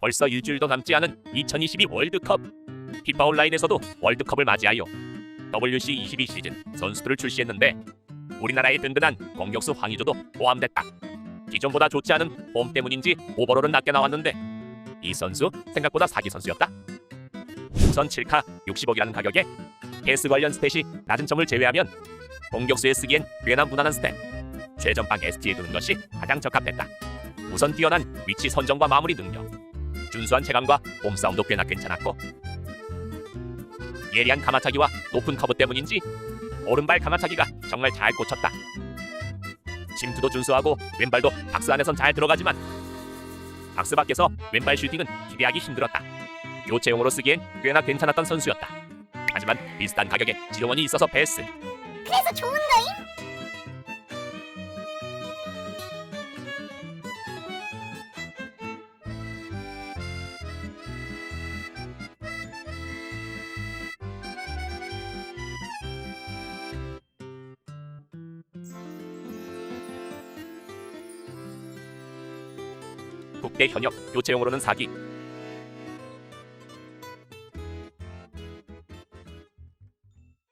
벌써 일주일도 남지 않은 2022 월드컵. 피파 온라인에서도 월드컵을 맞이하여 WC22 시즌 선수들을 출시했는데 우리나라의 든든한 공격수 황의조도 포함됐다. 기존보다 좋지 않은 폼 때문인지 오버롤은 낮게 나왔는데 이 선수 생각보다 사기 선수였다. 우선 7카 60억이라는 가격에 패스 관련 스탯이 낮은 점을 제외하면 공격수에 쓰기엔 꽤나 무난한 스탯. 최전방 ST에 두는 것이 가장 적합했다. 우선 뛰어난 위치 선정과 마무리 능력, 준수한 체감과 몸싸움도 꽤나 괜찮았고 예리한 가마차기와 높은 커브 때문인지 오른발 가마차기가 정말 잘 꽂혔다. 침투도 준수하고 왼발도 박스 안에선 잘 들어가지만 박스 밖에서 왼발 슈팅은 기대하기 힘들었다. 교체용으로 쓰기엔 꽤나 괜찮았던 선수였다. 하지만 비슷한 가격에 지원이 있어서 패스. 그래서 좋은 거임? 국대 현역 교체용으로는 사기